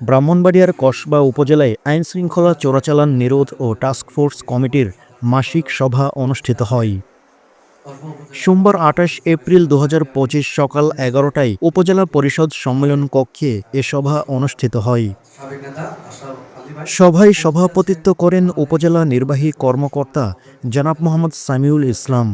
ব্রাহ্মণবাড়িয়ার কসবা উপজেলায় আইন শৃঙ্খলা চোরাচালান নিরোধ ও টাস্কফোর্স কমিটির মাসিক সভা অনুষ্ঠিত হয়। সোমবার আঠাশ এপ্রিল দু হাজার পঁচিশ সকাল এগারোটায় উপজেলা পরিষদ সম্মেলন কক্ষে এ সভা অনুষ্ঠিত হয়। সভায় সভাপতিত্ব করেন উপজেলা নির্বাহী কর্মকর্তা জনাব মোহাম্মদ সামিউল ইসলাম।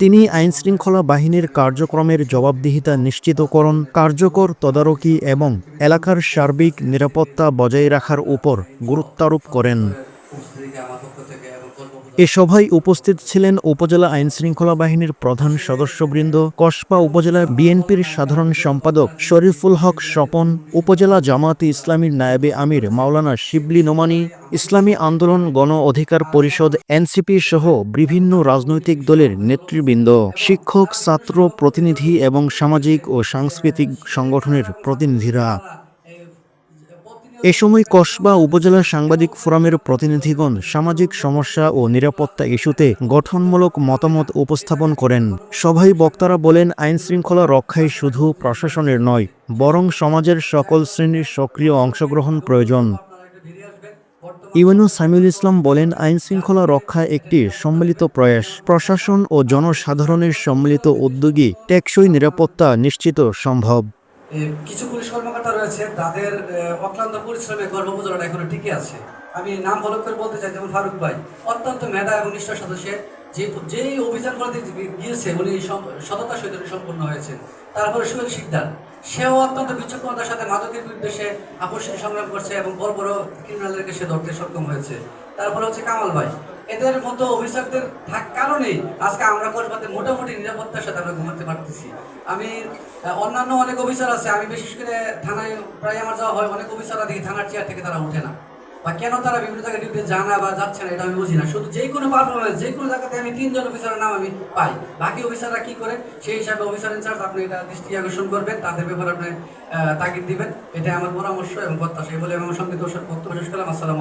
তিনি আইনশৃঙ্খলা বাহিনীর কার্যক্রমের জবাবদিহিতা নিশ্চিতকরণ, কার্যকর তদারকি এবং এলাকার সার্বিক নিরাপত্তা বজায় রাখার উপর গুরুত্বারোপ করেন উপস্থিতিকে আমার পক্ষ থেকে এবং কর্মকর্তা এ সভায় উপস্থিত ছিলেন উপজেলা আইনশৃঙ্খলা বাহিনীর প্রধান সদস্যবৃন্দ, কসবা উপজেলা বিএনপির সাধারণ সম্পাদক শরীফুল হক স্বপন, উপজেলা জামায়াতে ইসলামীর নায়েবে আমির মাওলানা শিবলি নোমানি, ইসলামী আন্দোলন গণ অধিকার পরিষদ এনসিপি সহ বিভিন্ন রাজনৈতিক দলের নেতৃবৃন্দ, শিক্ষক, ছাত্র, প্রতিনিধি এবং সামাজিক ও সাংস্কৃতিক সংগঠনের প্রতিনিধিরা। এ সময় কসবা উপজেলা সাংবাদিক ফোরামের প্রতিনিধিগণ সামাজিক সমস্যা ও নিরাপত্তা ইস্যুতে গঠনমূলক মতামত উপস্থাপন করেন। সভায় বক্তারা বলেন, আইন শৃঙ্খলা রক্ষায় শুধু প্রশাসনের নয়, বরং সমাজের সকল শ্রেণির সক্রিয় অংশগ্রহণ প্রয়োজন। ইউএনও সামিউল ইসলাম বলেন, আইন শৃঙ্খলা রক্ষা একটি সম্মিলিত প্রয়াস। প্রশাসন ও জনসাধারণের সম্মিলিত উদ্যোগী টেকসই নিরাপত্তা নিশ্চিত সম্ভব। কিছু পুলিশ কর্মকর্তা রয়েছে, তাদের অক্লান্ত পরিশ্রমে গর্ভপূজনটা এখনও টিকে আছে। আমি নাম বলক করে বলতে চাই যেমন ফারুক ভাই, অত্যন্ত মেধা এবং নিষ্ঠার সদস্য যে যেই অভিযান করতে গিয়েছে, উনি সততার সহিত সম্পূর্ণ হয়েছে তারপরে সুহেল শিকদার সেও অত্যন্ত বিচক্ষণতার সাথে মাদকের বিরুদ্ধে সে আকর্ষণ সংগ্রাম করছে এবং বড় বড় ক্রিমিনালদেরকে সে ধরতে সক্ষম হয়েছে। তারপরে হচ্ছে কামাল ভাই। এদের মতো অফিসারদের থাক কারণেই আজকে আমরা কসবাতে মোটামুটি নিরাপত্তার সাথে আমরা ঘুমাতে পারতেছি। আমি অন্যান্য অনেক অফিসার আছে, আমি বিশেষ করে থানায় প্রায় আমার যাওয়া হয়, অনেক অফিসাররা দেখি থানার চেয়ার থেকে তারা ওঠে না। বা কেন তারা বিভিন্ন জায়গায় ডিউটি জানা বা যাচ্ছে না, এটা আমি বুঝি না। শুধু যে কোনো পারফরমেন্স যে কোনো জায়গাতে আমি তিনজন অফিসারের নাম আমি পাই। বাকি অফিসাররা কি করে? সেই হিসাবে অফিসার ইনচার্জ আপনি এটা দৃষ্টি আকর্ষণ করবেন, তাদের ব্যাপারে আপনি তাগিদ দিবেন। এটা আমার পরামর্শ এবং প্রত্যাশা। এই বলে আমি আমার সঙ্গে দোষের বক্তব্য শেষ করলাম। আসসালাম